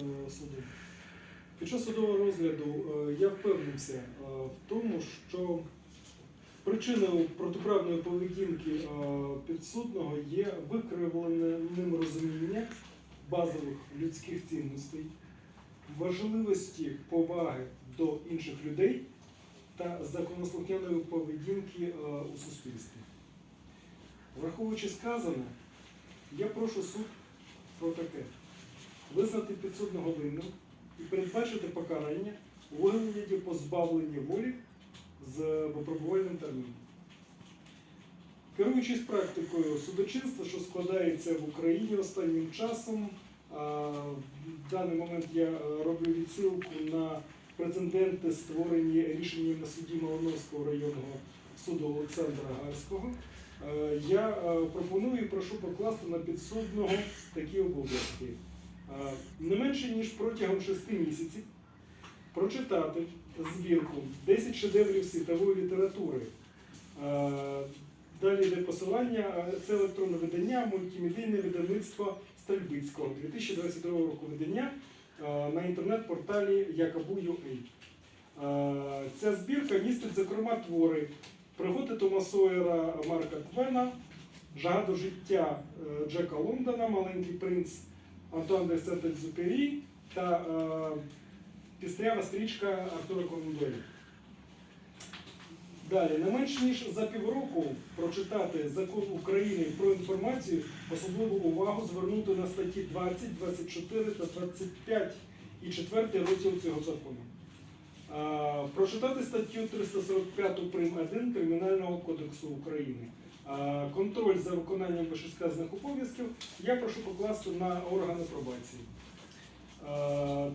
е, суду. Під час судового розгляду е, я впевнився е, в тому, що причиною протиправної поведінки підсудного є викривлене ним розуміння базових людських цінностей, важливості поваги до інших людей та законослухняної поведінки у суспільстві. Враховуючи сказане, я прошу суд про таке визнати підсудного винним і передбачити покарання у вигляді позбавлення волі з випробувальним терміном. Керуючись практикою судочинства, що складається в Україні останнім часом, в даний момент я роблю відсилку на прецеденти, створені рішеннями судді Малиновського районного суду Олександра Гарського. Е, Я е, пропоную і прошу покласти на підсудного такі обов'язки. Не менше ніж протягом шести місяців прочитати збірку 10 шедеврів світової літератури. Далі йде посилання. Це електронне видання, мультимедійне видавництво Стрельбицького 2022 року видання на інтернет-порталі Якабу.ua. Ця збірка містить, зокрема, твори пригоди Тома Сойера Марка Твена, Жага до життя е, Джека Лондона, Маленький принц Антуан де Сент-Екзюпері та е, пістрява стрічка Артура Конан Далі, не менш ніж за півроку прочитати закон України про інформацію, особливу увагу звернути на статті 20, 24 та 25 і 4 розділ цього закону. А, Прочитати статтю 345 прим. 1 Кримінального кодексу України. А, Контроль за виконанням вищесказаних обов'язків я прошу покласти на органи пробації.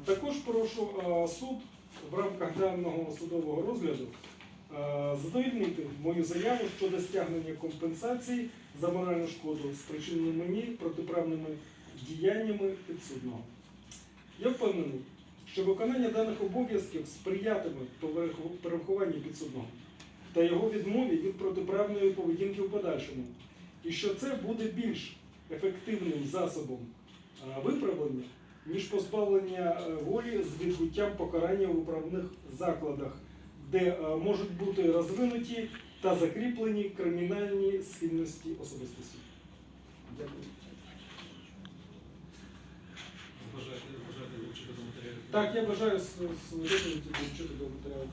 Також прошу суд в рамках даного судового розгляду а, задовольнити мою заяву щодо стягнення компенсації за моральну шкоду, спричинену мені протиправними діяннями підсудного. Я впевнений, що виконання даних обов'язків сприятиме перерахуванню підсудного та його відмові від протиправної поведінки в подальшому, і що це буде більш ефективним засобом виправлення, ніж позбавлення е, волі з відбуттям покарання в управних закладах, де е, можуть бути розвинуті та закріплені кримінальні схильності особистості. Дякую. Так, я бажаю свою долучити до матеріалу.